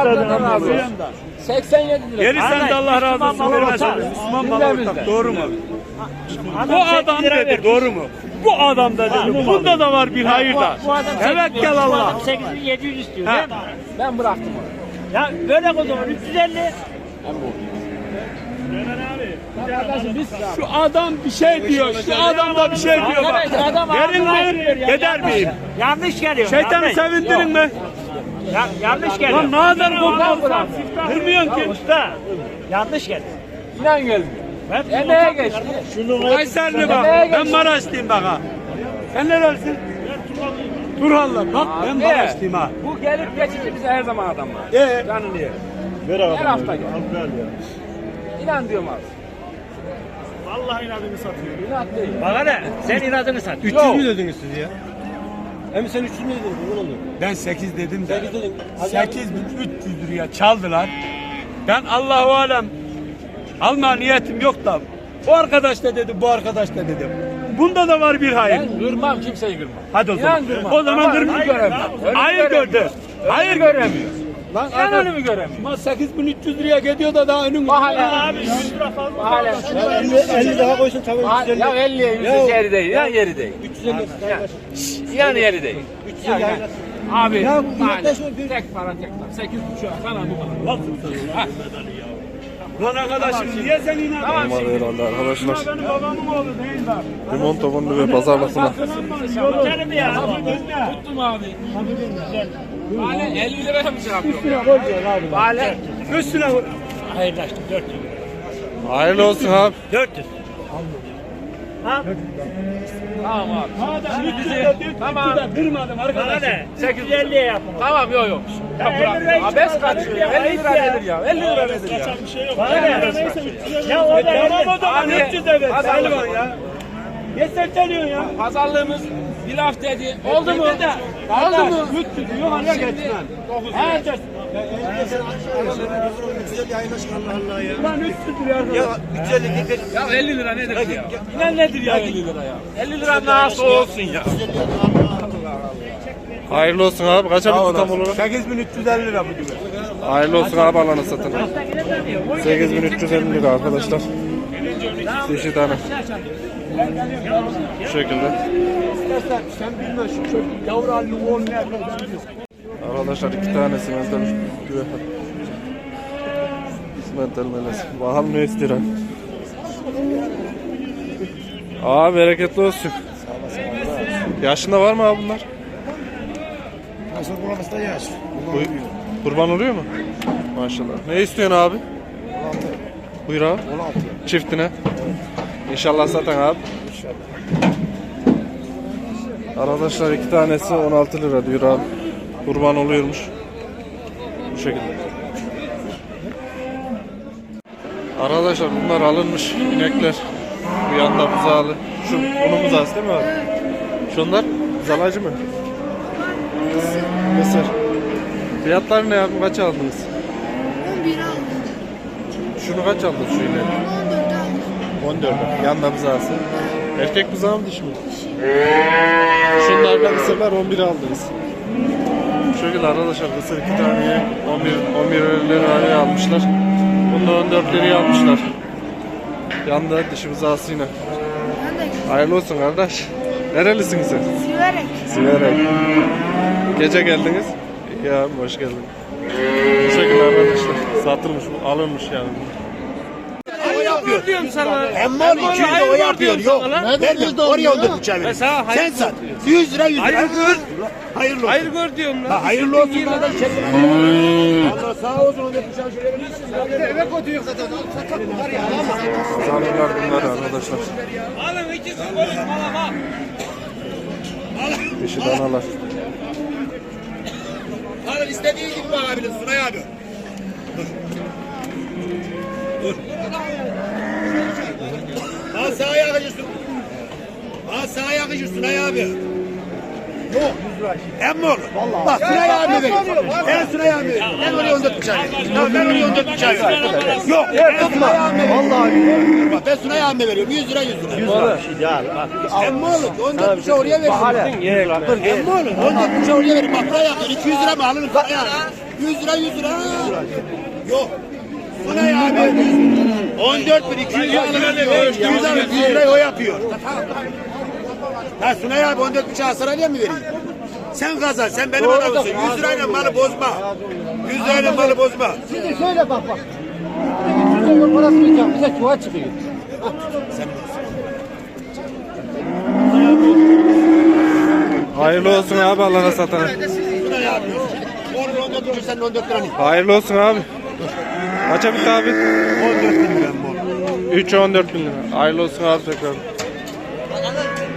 ama razı bu olsun. yanda? 87 lira. Geri sen de Allah razı olsun. Müslüman abi. ortak. Müslüman. Doğru mu? Bu Adam adam 8 lira dedi doğru mu? Bu adam da dedi. Bunda da var bir hayır da. Bu adam Evet gel Bu Allah. adam 8700 istiyor değil mi? Ben bıraktım onu. Ya böyle o zaman 350. Kardeşim biz Şu adam bir şey diyor. Şu adam da bir şey diyor bak. Verin mi? Gider miyim? Yanlış geliyor. Şeytanı sevindirin mi? Ya, yanlış geliyor. Lan ne kadar bırak. Kırmıyorsun ki. Usta. Yanlış geliyor. inan gelmiyor. Ben Emeğe geçti. Kayserli bak. Ben Maraşlıyım bak ha. Sen nerelisin? Turhallı. Bak ben Abi, Maraşlıyım ha. Bu gelip geçici bize her zaman adamlar. Ee? Canını yer. Ver Her hafta gel. İnan diyorum abi. Vallahi inadını satıyor. İnat değil. Bana ne? Sen inadını sat. 300 Yok. mü dediniz siz ya? Hem sen 300 mü dedin? Bunun oluyor. Ben 8 dedim de. 8 dedin. 8300 liraya çaldılar. Ben Allahu alem alma niyetim yok da. O arkadaş da dedi, bu arkadaş da dedi. Bunda da var bir hayır. Ben kırmam kimseyi kırmam. Hadi o zaman. İnan kırmam. O zaman Ama kırmam. önümü göremiyor. Önümü Hayır göremiyor. gördü. Hayır göremiyor. Lan Ben adam önümü göremiyorum. ama 8300 liraya gidiyor da daha önün. Mahalle. Abi 100 lira fazla. Mahalle. 50, 50 daha koysun. 350. Ya 50'ye 100 yeri değil. Ya yeri değil. 350 Yani yeri değil. 350 Yani, abi Ya bir- Tek para tek para. 8 buçuk sana bu kadar. Lan arkadaşım niye sen inanıyorsun? Tamam şimdi. herhalde arkadaşlar. Benim babamın oğlu değil bak. Limon tabanlı ve pazarlasına. Canım ya. Tuttum abi. Mahalle 50 liraya mı şey yapıyor? Mahalle. Üstüne vur. Hayırlaştım 400 lira. Hayırlı olsun abi. 400. Ha? Tamam abi. Madem bizi- bizi Tamam. kırmadım ne? 850'ye yapın. Tamam yok yok. Ya Ya bırak. 50 lirayı Abes kaçıyor. ya, 50 lira nedir ya? 50 lira nedir ya? Bana ne? Ya o da Tamam o Abi, 300 evet. var ya. Ne serteliyorsun ya? Pazarlığımız bir laf dedi. Oldu mu? Oldu Oldu mu? 300 yok hala geçmem. He, Lan 300 liraya arkadaş. Ya 50 lira nedir ya? İnan nedir ya 50 lira ya? 50 lira nasıl olsun ya? Hayırlı olsun abi. Kaça bitti tam olarak? 8350 lira bu gibi. Hayırlı olsun abi alana satın. 8350 lira arkadaşlar. Dişi tane. Bu şekilde. İstersen sen bilme şu çocuk yavru halini oğlunu ne yapacağını Arkadaşlar iki tane simental güve. Simental melez. Bakalım ne istiyor. Aa bereketli olsun. Yaşında var mı abi bunlar? Nasıl buramızda da yaş. Kurban oluyor mu? Maşallah. Ne istiyorsun abi? Buyur abi. 16. Çiftine. İnşallah satan abi. Arkadaşlar iki tanesi 16 lira diyor abi. Kurban oluyormuş. Bu şekilde. Arkadaşlar bunlar alınmış inekler. Bu yanda buzağlı. Şu bunun buzağısı değil mi abi? Şunlar buzalacı mı? Mısır. Fiyatlar ne abi? Kaç aldınız? 11 aldım. Şunu kaç aldın şu ineği? 14 aldım. 14. Yan nabzası. Erkek buzağı mı dişi mi? Şunlardan kısırlar 11 aldınız. Şu şekilde arkadaşlar kısır iki taneye 11, 11 liraya almışlar. Bunu da 14 liraya almışlar. Yanda dişi buzağısı yine. Hayırlı olsun kardeş. Nerelisin sen? siverek. Siverek. Gece geldiniz. Ya hoş geldin. Şekilde arkadaşlar. Satılmış, alınmış yani. Ama 200 de o yapıyor. Yok. Nerede? Oraya öldürdüm çeviri. Sen sat. 100 lira 100 lira. Hayır gör. Hayırlı olsun. Hayır gör diyorum lan. hayırlı olsun. Allah sağ olsun. Onu yapacağım şeyleri. Eve koyuyor zaten. Sakat var ya. Zanlılar bunlar arkadaşlar. Alın ikisi konuşma bak. Dişi danalar. Alın istediği gibi bakabilir Sunay abi. Dur. Dur. Ha sağa yakıcı Sunay. Abi. Yok. Emmi olur. Bak Sunay abi veriyorum. Ben Sunay abi veriyorum. Ben oraya 14 buçuğa veriyorum. Tamam ben oraya 14 buçuğa veriyorum. Yok. Ben Sunay abi veriyorum. Vallahi Bak ben Sunay abi veriyorum. 100 lira 100 lira. Emmi olur. 14 buçuğa oraya veriyorum. Emmi olur. 14 buçuğa oraya veriyorum. Bak buraya yakın. 200 lira mı alırım sana ya? 100 lira 100 lira. Yok. Sunay abi 14 bin 200 lira alırım. 200 lira 200 lirayı o yapıyor. Ha Sunay abi 14 buçuğa sarayla mı vereyim? Sen kazan, sen benim adamısın. 100 lirayla malı bozma. 100 lirayla malı bozma. Şimdi şöyle bak bak. Bizim parası vereceğim. Bize çuha çıkıyor. Hayırlı olsun abi Allah'a satana. Sunay abi. Onun 14 buçuk senin 14 liranı. Hayırlı olsun abi. Kaça bitti abi? 14 bin lira bu. 3 14 bin lira. Hayırlı olsun abi tekrar.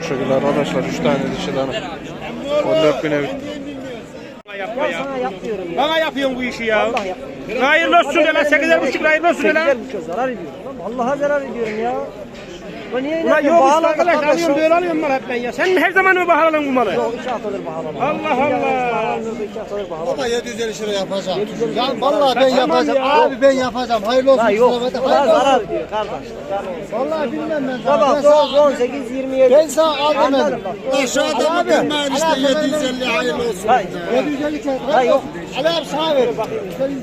Şekilde arkadaşlar 3 tane dişi dana. 14 bine bitti. Bana yapıyorsun bu işi ya. Hayırlı olsun de lan 8'er buçuk hayırlı olsun de lan. zarar ediyorum. Allah'a zarar ediyorum ya. Ulan yok alıyorum böyle alıyorum mal hep ben ya. Sen her zaman mı bahalalım bu malı? Yok iki haftadır bağlama. Allah Allah. İki haftadır bağlama. Ama 750 lira yapacağım. Ya vallahi ben yapacağım. Abi ben yapacağım. Hayırlı olsun. Yok. Hayırlı olsun. zarar ediyor kardeş. Vallahi bilmem ben sana. 9, sana, 18, 27. ben sana al demedim. Aşağıda mı bilmeyin işte 750 hayırlı olsun. Hayır. 750 kere. Ha yok. Ali abi sana ver.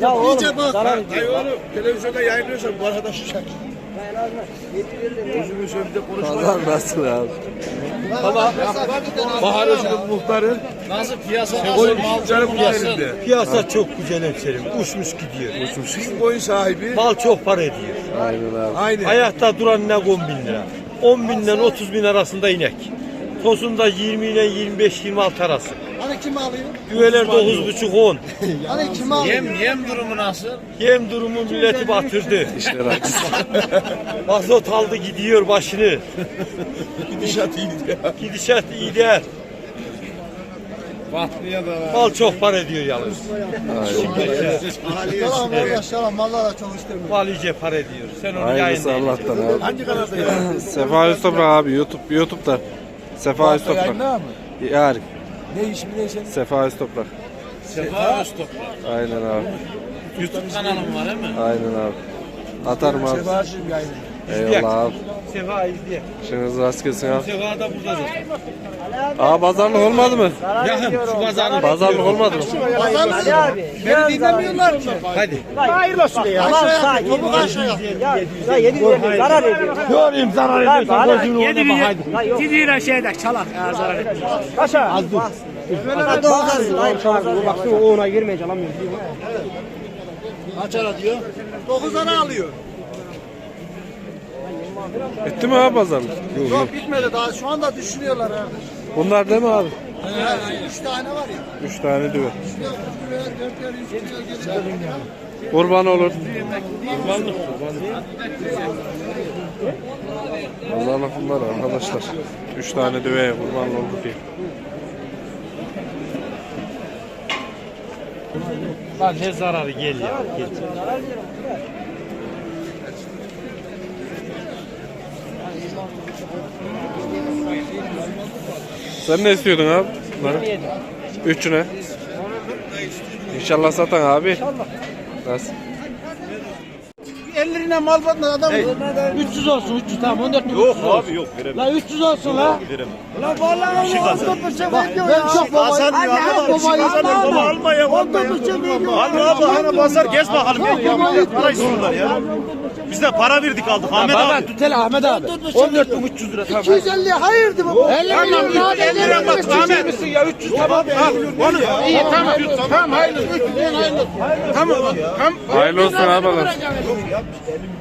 Ya oğlum İyice bak. zarar ediyor. Televizyonda yayınlıyorsan bu arkadaş şişer. Pazar nasıl abi? Baharıcının muhtarı. Nasıl piyasa? Canım piyasa. Piyasa çok güzel hemşerim. Uçmuş gidiyor. Kim koyun sahibi? Mal çok para ediyor. Aynen abi. Aynı. Ayakta duran ne 10 bin lira. 10 binden 30 bin arasında inek. Tosunda 20 ile 25-26 arası. Hani kim alıyor? Düveler 9,5 10. Hani kim alıyor? yem durumu nasıl? Yem durumu milleti batırdı. İşler açık. Mazot aldı gidiyor başını. Gidişat iyiydi ya. Gidişat iyi der. Batmaya da var. Mal çok para ediyor yalnız. Yalan arkadaş yalan. Vallahi da çok istemiyorum. Mal iyice para ediyor. Sen onu Hayırlısı yayınla. Allah'tan abi. Hangi kanalda ya? Sefa Öztoprak abi YouTube YouTube'da. Sefa Öztoprak. Yayınlar mı? Yani Ne ismi ne senin? Sefa Öztoprak. Sefa Öztoprak. Aynen abi. YouTube kanalım var değil mi? Aynen abi. Atarım abi. Sefa'cığım yayını. Eyvallah abi. Sefa izle. İşiniz rast gelsin abi. Sefa da burada zaten. Aa pazarlık olmadı mı? Zarar ediyorum. Zarar Pazarlık olmadı mı? Ali abi. Beni dinlemiyorlar ki. Hadi. Hayırlı olsun ya. Tamam sağ 750. Ya ya 750 zarar ediyor. Göreyim zarar Yedi önüne bin bak hadi. Lan yok. Yedi lira şeyde çalak zarar etmiş. Kaça? Az dur. Baksana o ona girmeyecek alamıyor. Kaç ara diyor? 9 ara alıyor. Bitti mi abi pazarlık? Yok bitmedi daha. Şu anda düşünüyorlar herhalde. Bunlar değil mi abi? 3 tane var ya. 3 tane düve. 4 lira 100 lira gelir. Kurban olur. Pazarlık bunlar arkadaşlar. 3 tane düve kurban oldu diye. Lan ne zararı gel ya. Gel. Sen ne istiyordun abi? Bunları? Üçüne. İnşallah satan abi. İnşallah. Nasıl? 50 lirine mal batmadı adam. 300 olsun 300 tamam 14 bin. Yok abi yok. La 300 olsun la. La vallahi şey Bak ben çok baba. Hasan diyor ama baba baba alma ya. 14 bin milyon. Alma abla hani pazar gez bakalım. Para istiyorlar ya. Biz de para verdik aldık. Ahmet abi. Tut hele Ahmet abi. 14 bin 300 lira tamam. 250 hayırdı baba. 50 milyon daha 50 lira bak Ahmet. misin ya? 300 tamam al onu iyi tamam tamam hayırlı 300 hayırlı tamam tamam. Hayırlı olsun abi.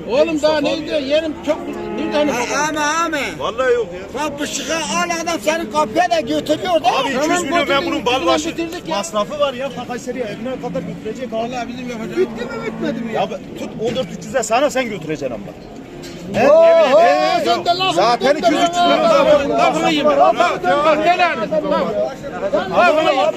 Oğlum daha ne diyor? Yerim çok nereden vallahi yok ya. Bak bu al adam senin kapıya da götürüyor da. abi 200 milyon ben bunun bal başı masrafı var ya. Kayseri'ye evine kadar götürecek. Abi Vallahi bizim yapacağımız. Bitti mi bitmedi mi ya? ya tut 14 300'e sana sen götüreceksin ama. Oho sen de lafını Zaten 200 300 lira lafını yiyeyim. Bak bak neler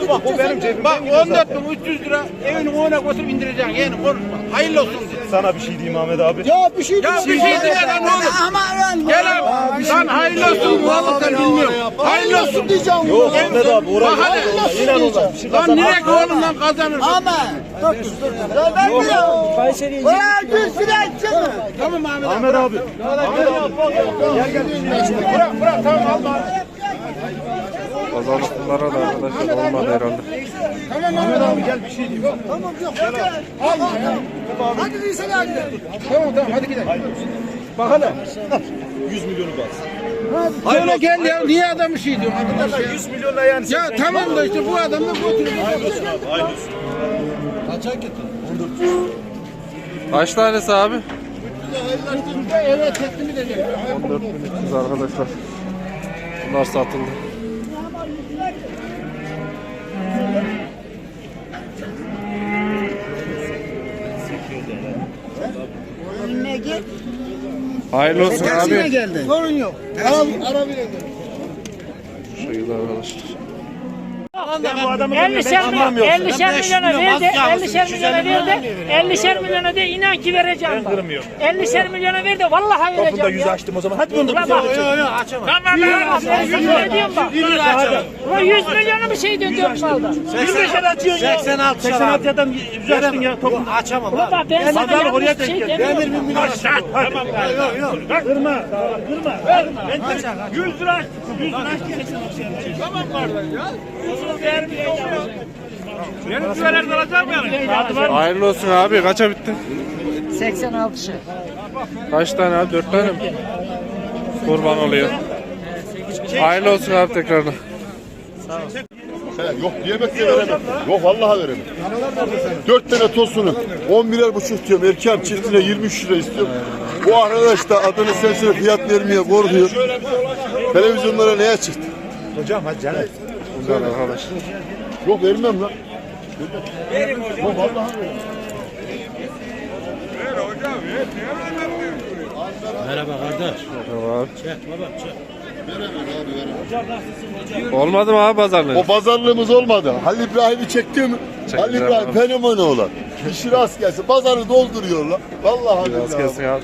bak. O benim cebimden Bak 14 bin 300 lira evin önüne götürüp indireceksin. Yeğenim konuşma. Hayırlı olsun. Sana bir şey diyeyim Ahmet abi. Ya bir şey Ya bir şey diyeyim lan oğlum. Gel abi. Lan hayırlı olsun Allah'tan bilmiyorum. Hayırlı olsun. diyeceğim. Yok Ahmet abi orayı Bak hadi. inan oradan. Bir şey Lan kazan. nereye oğlum lan kazanır. Ama. Dur dur dur. Ya. Kayseri'yi. Ulan düz fren çıkın. Tamam Ahmet abi. Ahmet abi. Ahmet abi. Gel gel. Bırak bırak tamam alma. Pazarlık bunlara da arkadaşlar olmadı herhalde. Ahmet abi gel bir şey diyeyim. Tamam yok. Al. Hadi değilse hadi. Tamam tamam hadi gidelim. Bak hele. 100 milyonu bas. Söyle gel ya. Niye adam şey diyor arkadaş ya? 100 milyonla yani. Ya tamam da işte bu adamı götürüyor. Aynı Kaç tanesi abi? Evet teslim edeceğim. 14.300 arkadaşlar. Bunlar satıldı. Hayırlı olsun abi. geldi. Sorun yok. Ara, ara bile Şu şekilde arkadaşlar. 50'şer milyon, 50'şer milyona ver de, 50'şer milyona ver de, 50'şer milyona de inan ki vereceğim bak. 50'şer milyona ver de vallahi Burada vereceğim yüz ya. açtım o zaman. Hadi bunu da Ulan bize bak. açalım. Tamam ben sana diyorum bak. Ulan 100 milyonu bir şey döndürdüm malda. 25 lira açıyorsun ya. 86 86 adam yüz açtın ya. Toplu. Açamam Ulan bak ben sana Pazarlık oraya yanlış bir denk şey geldi. demiyorum. Tamam. Yok yok. Kırma. Kırma. Ver. 100 lira açtım. 100 lira açtım. Tamam pardon ya. Benim güveler alacağım yani. Hayırlı olsun abi. Kaça bitti? 86 şey. Kaç tane abi? 4 tane mi? Kurban oluyor. Hayırlı olsun abi tekrardan. Yok diyemezse veremem. Yok vallahi veremem. Dört tane tosunu 11'er buçuk diyorum. Erken çiftine 23 lira istiyorum. Bu arkadaş da adını sen söyle fiyat vermeye korkuyor. Televizyonlara neye çıktı? Hocam hadi canım. Güzel arkadaşlar. Yok vermem lan. Yok vallahi veremem. Merhaba kardeş. Tamam abi. Olmadı mı abi pazarlık? O pazarlığımız olmadı. Halil İbrahim'i çekti mi? Çektiler Halil İbrahim abi. fenomeni olan. İşi rast gelsin. Pazarı dolduruyorlar. Vallahi Biraz billahi. gelsin abi.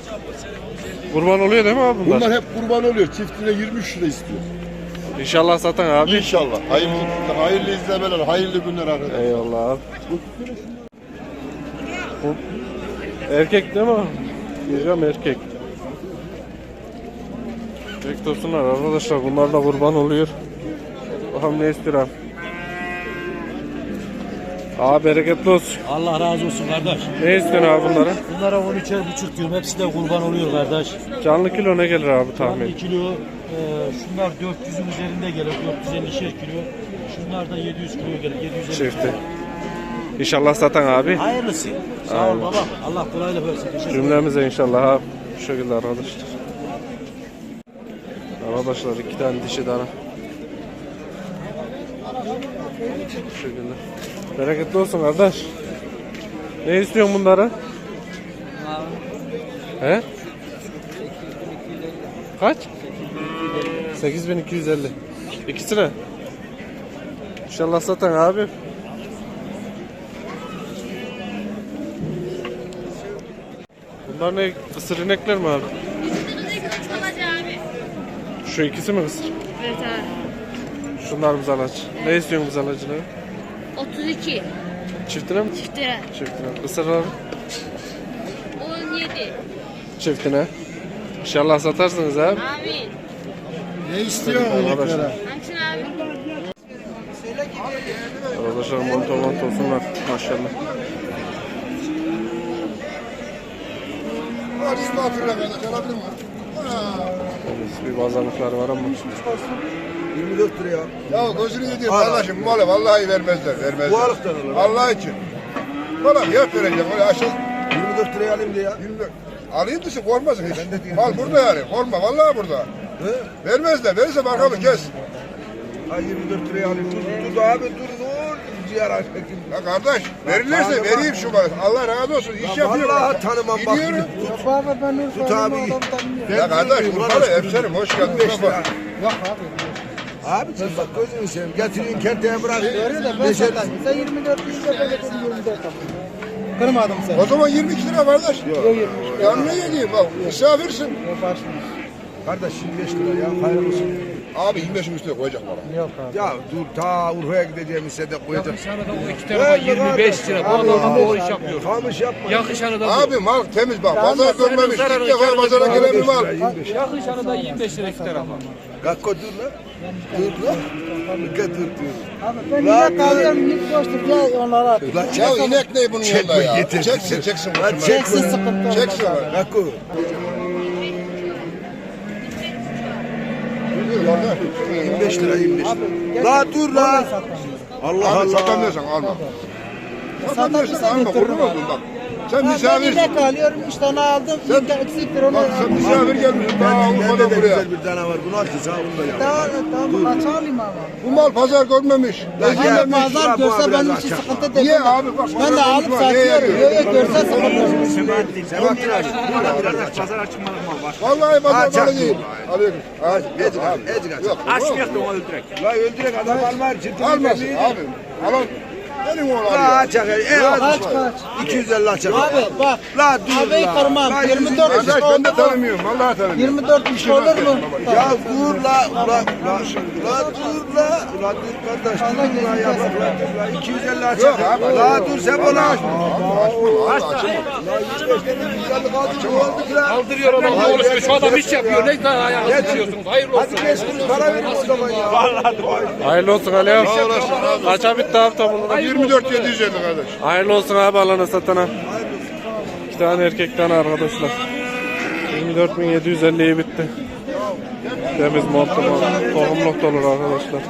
Kurban oluyor değil mi abi bunlar? Bunlar hep kurban oluyor. Çiftine 23 lira istiyor. İnşallah satan abi. İnşallah. Hayırlı, hayırlı izlemeler, hayırlı günler arkadaşlar. Eyvallah abi. Bu erkek değil mi? Diyeceğim erkek. Erkek tosunlar arkadaşlar bunlar da kurban oluyor. Bakalım ne istiyor abi. Bereketli olsun. Allah razı olsun kardeş. Ne istiyorsun abi bunlara? Bunlara 13'er buçuk diyorum. Hepsi de kurban oluyor kardeş. Canlı kilo ne gelir abi tahmin? 1 kilo, e, şunlar 400'ün üzerinde gelir. 450'şer kilo. Şunlar da 700 kilo gelir. 750 Çifti. İnşallah satan abi. Hayırlısı. Sağ ol baba. Allah kolaylık versin. Teşekkür ederim. Cümlemize inşallah abi. Bu şekilde arkadaşlar. Arkadaşlar iki tane dişi dana. Bu şekilde. Bereketli olsun kardeş. Ne istiyorsun bunları? He? Kaç? 8250. İkisi ne? İnşallah satan abi. Bunlar ne? Kısır inekler mi abi? Şu ikisi mi kısır? Evet abi. Şunlar buzalaç. Ne istiyorsun buzalacına? 32 Çiftine mi? çiftire. Çiftine. Kısırlar 17. çiftine. İnşallah satarsınız abi. Amin. Ne istiyor abi? Arkadaşlar monto monto olsunlar maşallah. Miyim? Bir pazarlıklar var ama. 24 lira ya. Ya gözünü yediğim kardeşim bu malı vallahi vermezler. Vermezler. Bu alıktan alır. Allah için. Bana fiyat vereceğim. Öyle aşağı 24 liraya alayım diye ya. 24. Alayım dışı korkmasın hiç. Mal burada yani. Korkma vallahi burada. Vermezler. Verirse markamı kes. Ha 24 liraya alayım. Dur, dur abi dur dur. Ciğer açayım. Ya kardeş verirlerse vereyim şu malı. Allah razı olsun. İş yapıyorum. Vallahi tanımam bak. Gidiyorum. Baba ben Tut abi. Ya kardeş Urfalı hemşerim hoş geldin. Beş lira. Abicim bak gözünü seveyim. Getireyim kenteye bırak. Öyle de ben. Sen 24 lira böyle 24 tamam. Kırmadım seni. O zaman 22 lira kardeş. Yok. Yanına geleyim bak misafirsin. Kardeş 25 lira ya hayırlı olsun. Abi 25'in üstüne koyacak bana. Yok abi. Ya dur ta Urfa'ya gideceğim hissede koyacak. Yakışanı da o iki tarafa 25 lira. Bu adamlar doğru iş yapıyor. Kamış yapma. Yakışanı da bu. Abi mal temiz bak. Pazar görmemiş. İlk defa pazara gelen bir mal. Yakışanı da 25 lira iki tarafa. Kakko dur lan. Dur lan. Dikkat dur dur. Abi ben inek alıyorum. İlk boşluk ya onlara at. Lan Ya inek ne bunun yanında ya? Çeksin çeksin. Çeksin sıkıntı olmaz. Çeksin. Kakko. 25 lira 25 lira. La dur la. Allah Allah. satamıyorsan alma. Satamıyorsan alma. götürürüm Kurban abi. Sen Ben misafirsin. inek alıyorum. Üç tane aldım. Sen- Bir eksiktir onu. Bak sen misafir gelmişsin daha Ben de buraya. güzel bir tane var. Bunu aç sağ onu da yap. Daha kaç alayım ama. Bu mal pazar görmemiş. Etmiş. Pazar görse benim için sıkıntı değil. Niye abi? Bak, Ben de pazar alıp satıyorum. Yok yok görse sıkıntı olmaz. Sebahattin abi. Vallahi pazar malı değil. Yok ezik abi. aç, ezik aç. Yok. Açmayak da onu öldürek. La öldürek adam. Çirkin Almasın abi. Alan oğlan La. E Kaç aç. kaç. 250 açak. Abi bak. La dur Abi la. kırmam. La 24 Kardeş kişi ben oldu de mu? tanımıyorum. Vallahi tanımıyorum. 24 kişi olur mu? Ya dur la. La la. La dur la. La dur kardeş. Dur la ya bak la dur la. 250 açak. Yok abi. La dur sen bana. Abi açma. Kaldırıyor adam konuşuyor. Şu adam iş yapıyor. Ne kadar ayağını tutuyorsunuz? Hayırlı olsun. Hadi 5 kuruş para verin o zaman ya. Hayırlı olsun Ali abi. Abi. Kaça bitti hafta bunu? 24 750 kardeş. Hayırlı olsun abi alana satana. İki tane erkek tane arkadaşlar. 24.750'ye bitti. Temiz montum tohumluk olur arkadaşlar.